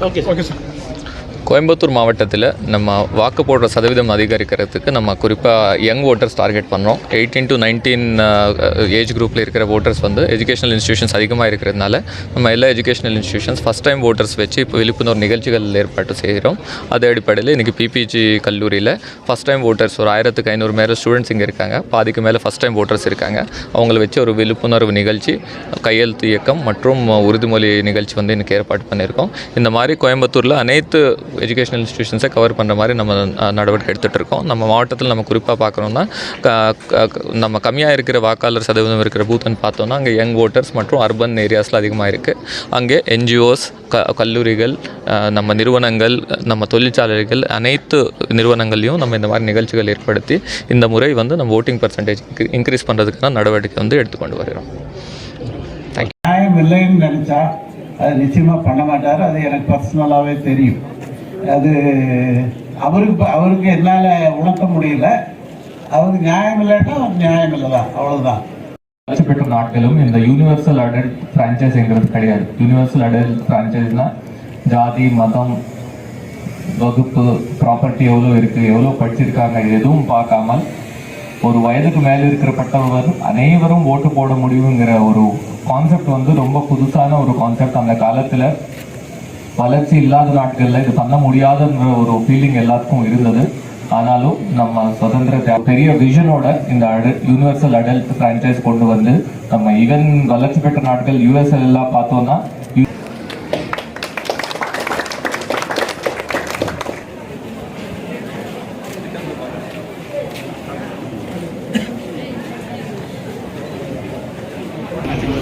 Okay. Okay. Coimbatore மாவட்டத்தில் நம்ம வாக்கு போடுற சதவீதம் அதிகரிக்கிறதுக்கு நம்ம குறிப்பாக யங் ஓட்டர்ஸ் டார்கெட் பண்ணுறோம் எயிட்டீன் டு நைன்டீன் ஏஜ் குரூப்பில் இருக்கிற ஓட்டர்ஸ் வந்து எஜுகேஷனல் இன்ஸ்டியூஷன்ஸ் அதிகமாக இருக்கிறதுனால நம்ம எல்லா educational institutions first time voters வச்சு இப்போ விழிப்புணர்வு நிகழ்ச்சிகள் ஏற்பாடு செய்கிறோம் அதே அடிப்படையில் இன்றைக்கி பிபிஜி கல்லூரியில் ஃபஸ்ட் டைம் ஓட்டர்ஸ் ஒரு ஆயிரத்துக்கு ஐநூறு மேலே ஸ்டூடெண்ட்ஸ் இங்கே இருக்காங்க. பாதிக்கு மேலே ஃபஸ்ட் டைம் ஓட்டர்ஸ் இருக்காங்க. அவங்கள வச்சு ஒரு விழிப்புணர்வு நிகழ்ச்சி கையெழுத்து இயக்கம் மற்றும் உறுதிமொழி நிகழ்ச்சி வந்து இன்றைக்கி ஏற்பாடு பண்ணியிருக்கோம். இந்த மாதிரி கோயம்புத்தூரில் அனைத்து எஜுகேஷனல் இன்ஸ்டியூஷன்ஸை கவர் பண்ணுற மாதிரி நம்ம நடவடிக்கை எடுத்துகிட்டு இருக்கோம் நம்ம மாவட்டத்தில் நம்ம குறிப்பாக பார்க்குறோம்னா க- க- நம்ம கம்மியாக இருக்கிற வாக்காளர் சதவீதம் இருக்கிற பூத்துன்னு பார்த்தோம்னா அங்கே யங் ஓட்டர்ஸ் மற்றும் அர்பன் ஏரியாஸில் அதிகமாக இருக்குது அங்கே என்ஜிஓஸ் க கல்லூரிகள் நம்ம நிறுவனங்கள் நம்ம தொழிற்சாலைகள் அனைத்து நிறுவனங்களையும் நம்ம இந்த மாதிரி நிகழ்ச்சிகள் ஏற்படுத்தி இந்த முறை வந்து நம்ம ஓட்டிங் பர்சன்டேஜ் இன்க்ரீஸ் பண்ணுறதுக்கான நடவடிக்கை வந்து எடுத்துக்கொண்டு வருகிறோம். நியாயம் இல்லைன்னு நினச்சா அது நிச்சயமாக பண்ண மாட்டார். அது எனக்கு பர்சனலாகவே தெரியும். அது அவருக்கு அவருக்கு என்னால் உணர்த்த முடியல. அவருக்கு நியாயம் இல்லைன்னா நியாயம் இல்லை தான் அவ்வளோதான் வளர்ச்சி பெற்ற நாட்களும் இந்த யூனிவர்சல் அடல்ட் ஃப்ரான்ச்சைஸிங்கிறது கிடையாது. யூனிவர்சல் அடல்ட் ஃப்ரான்ச்சைஸ்னா ஜாதி மதம் வகுப்பு ப்ராப்பர்ட்டி எவ்வளோ இருக்குது எவ்வளோ படிச்சிருக்காங்க எதுவும் பார்க்காமல் ஒரு வயதுக்கு மேலே இருக்கிறப்பட்டவர் அனைவரும் ஓட்டு போட முடியுங்கிற ஒரு கான்செப்ட் வந்து ரொம்ப புதுசான ஒரு கான்செப்ட் அந்த காலத்தில் வளர்ச்சி இல்லாத நாட்களில் இது பண்ண முடியாதுன்ற ஒரு ஃபீலிங் எல்லாருக்கும் இருந்தது. ஆனாலும் நம்ம சுதந்திர பெரிய விஷனோட இந்த யூனிவர்சல் அடல்ட் ஃப்ரான்ச்சைஸ் கொண்டு வந்து நம்ம ஈவன் வளர்ச்சி பெற்ற நாட்கள் யூஎஸ்எல் எல்லாம் பார்த்தோம்னா